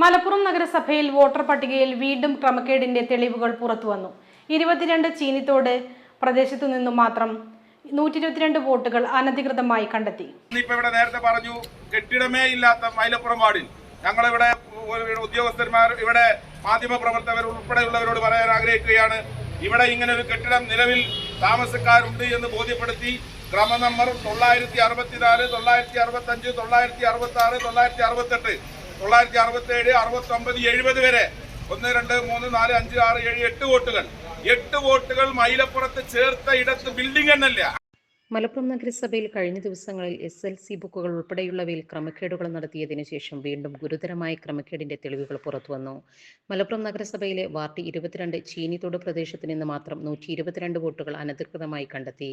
മലപ്പുറം നഗരസഭയിൽ വോട്ടർ പട്ടികയിൽ വീണ്ടും ക്രമക്കേടിന്റെ തെളിവുകൾ പുറത്തുവന്നു. ഇരുപത്തിരണ്ട് ചീനിത്തോട് പ്രദേശത്തു നിന്നും മാത്രം നൂറ്റി ഇരുപത്തിരണ്ട് വോട്ടുകൾ അനധികൃതമായി കണ്ടെത്തി. ഇവിടെ നേരത്തെ പറഞ്ഞു കെട്ടിടമേ ഇല്ലാത്ത മൈലപ്പുറം വാർഡിൽ. ഞങ്ങളിവിടെ ഉദ്യോഗസ്ഥന്മാർ ഇവിടെ മാധ്യമ പ്രവർത്തകർ ഉൾപ്പെടെയുള്ളവരോട് പറയാൻ ആഗ്രഹിക്കുകയാണ്. ഇവിടെ ഇങ്ങനെ ഒരു കെട്ടിടം നിലവിൽ താമസക്കാരുണ്ട് എന്ന് ബോധ്യപ്പെടുത്തി ക്രമ നമ്പർ തൊള്ളായിരത്തി അറുപത്തിനാല് തൊള്ളായിരത്തി അറുപത്തി അഞ്ച് തൊള്ളായിരത്തി അറുപത്തി ആറ് തൊള്ളായിരത്തി അറുപത്തെട്ട് തൊള്ളായിരത്തി അറുപത്തി ഏഴ് അറുപത്തി ഒമ്പത് എഴുപത് വരെ. ഒന്ന് രണ്ട് മൂന്ന് നാല് അഞ്ച് ആറ് ഏഴ് എട്ട് വോട്ടുകൾ. എട്ട് വോട്ടുകൾ മൈലപ്പുറത്ത് ചേർത്ത ഇടത്ത് ബിൽഡിംഗ് എന്നല്ല മലപ്പുറം നഗരസഭയിൽ കഴിഞ്ഞ ദിവസങ്ങളിൽ എസ് എൽ സി ബുക്കുകൾ ഉൾപ്പെടെയുള്ളവയിൽ ക്രമക്കേടുകൾ നടത്തിയതിനു ശേഷം വീണ്ടും ഗുരുതരമായ ക്രമക്കേടിന്റെ തെളിവുകൾ പുറത്തുവന്നു. മലപ്പുറം നഗരസഭയിലെ വാർഡ് ഇരുപത്തിരണ്ട് ചീനിത്തോട് പ്രദേശത്ത് നിന്ന് മാത്രം നൂറ്റി ഇരുപത്തിരണ്ട് വോട്ടുകൾ അനധികൃതമായി കണ്ടെത്തി.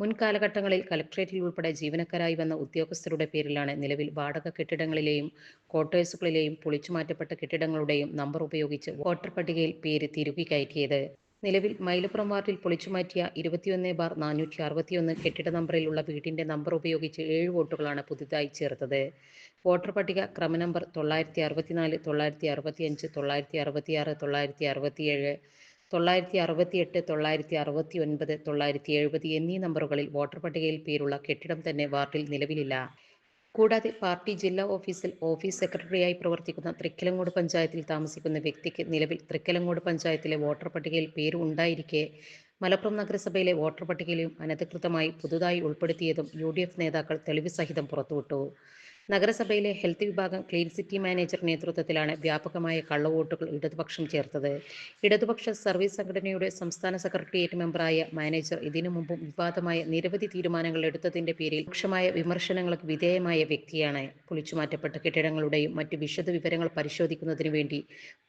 മുൻ കാലഘട്ടങ്ങളിൽ കലക്ട്രേറ്റിൽ ഉൾപ്പെടെ ജീവനക്കാരായി വന്ന ഉദ്യോഗസ്ഥരുടെ പേരിലാണ് നിലവിൽ വാടക കെട്ടിടങ്ങളിലെയും ക്വാർട്ടേഴ്സുകളിലെയും പൊളിച്ചുമാറ്റപ്പെട്ട കെട്ടിടങ്ങളുടെയും നമ്പർ ഉപയോഗിച്ച് വോട്ടർ പട്ടികയിൽ പേര് തിരുകി കയറ്റിയത്. നിലവിൽ മൈലപ്പുറം വാർഡിൽ പൊളിച്ചുമാറ്റിയ ഇരുപത്തിയൊന്ന് ബാർ നാനൂറ്റി അറുപത്തിയൊന്ന് കെട്ടിട നമ്പറിലുള്ള വീടിന്റെ നമ്പർ ഉപയോഗിച്ച് ഏഴ് വോട്ടുകളാണ് പുതുതായി ചേർത്തത്. വോട്ടർ പട്ടിക ക്രമ നമ്പർ തൊള്ളായിരത്തി അറുപത്തിനാല് തൊള്ളായിരത്തി അറുപത്തിയഞ്ച് തൊള്ളായിരത്തി അറുപത്തിയാറ് തൊള്ളായിരത്തി അറുപത്തിയേഴ് തൊള്ളായിരത്തി അറുപത്തിയെട്ട് തൊള്ളായിരത്തി അറുപത്തി ഒൻപത് തൊള്ളായിരത്തി എഴുപത് എന്നീ നമ്പറുകളിൽ വോട്ടർ പട്ടികയിൽ പേരുള്ള കെട്ടിടം തന്നെ വാർഡിൽ നിലവിലില്ല. കൂടാതെ പാർട്ടി ജില്ലാ ഓഫീസിൽ ഓഫീസ് സെക്രട്ടറിയായി പ്രവർത്തിക്കുന്ന തൃക്കലങ്ങോട് പഞ്ചായത്തിൽ താമസിക്കുന്ന വ്യക്തിക്ക് നിലവിൽ തൃക്കലങ്ങോട് പഞ്ചായത്തിലെ വോട്ടർ പട്ടികയിൽ പേര് ഉണ്ടായിരിക്കെ. മലപ്പുറം നഗരസഭയിലെ വോട്ടർ പട്ടികയിലും അനധികൃതമായി പുതുതായി ഉൾപ്പെടുത്തിയതും യു നേതാക്കൾ തെളിവ് സഹിതം പുറത്തുവിട്ടു. നഗരസഭയിലെ ഹെൽത്ത് വിഭാഗം ക്ലീൻ സിറ്റി മാനേജർ നേതൃത്വത്തിലാണ് വ്യാപകമായ കള്ളവോട്ടുകൾ ഇടതുപക്ഷം ചേർത്തത്. ഇടതുപക്ഷ സർവീസ് സംഘടനയുടെ സംസ്ഥാന സെക്രട്ടേറിയറ്റ് മെമ്പറായ മാനേജർ ഇതിനു മുമ്പും വിവാദമായ നിരവധി തീരുമാനങ്ങൾ എടുത്തതിന്റെ പേരിൽ രൂക്ഷമായ വിമർശനങ്ങൾക്ക് വിധേയമായ വ്യക്തിയാണ് പൊളിച്ചുമാറ്റപ്പെട്ട കെട്ടിടങ്ങളുടെയും മറ്റു വിശദ വിവരങ്ങൾ പരിശോധിക്കുന്നതിന് വേണ്ടി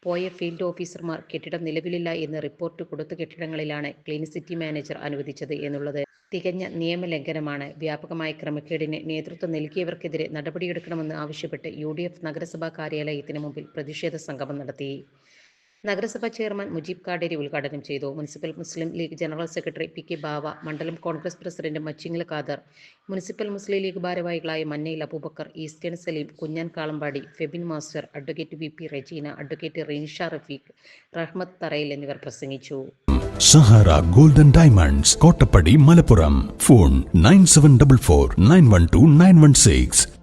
പോയ ഫീൽഡ് ഓഫീസർമാർ കെട്ടിടം നിലവിലില്ല എന്ന് റിപ്പോർട്ട് കൊടുത്ത കെട്ടിടങ്ങളിലാണ് ക്ലീൻ സിറ്റി മാനേജർ അനുവദിച്ചത് എന്നുള്ളത്. തികഞ്ഞ നിയമലംഘനമാണ്. വ്യാപകമായ ക്രമക്കേടിന് നേതൃത്വം നൽകിയവർക്കെതിരെ നടപടിയെടുക്കണമെന്ന് ആവശ്യപ്പെട്ട് യു നഗരസഭാ കാര്യാലയത്തിന് മുമ്പിൽ പ്രതിഷേധ സംഗമം നടത്തി. നഗരസഭാ ചെയർമാൻ മുജീബ് കാടേരി ഉദ്ഘാടനം ചെയ്തു. Municipal Muslim League general secretary P K Bava മണ്ഡലം Congress president Machingal Khader municipal Muslim League ഭാരവാഹികളായ Mannayil Abubakar eastern Saleem Kunjan Kalambadi Febin master advocate V P Rajeena advocate Reensha Rafeeq Rahmath Tharayil എന്നിവർ പ്രസംഗിച്ചു. Sahara golden diamonds Kottappadi Malappuram. Phone nine seven double four nine one two nine one six.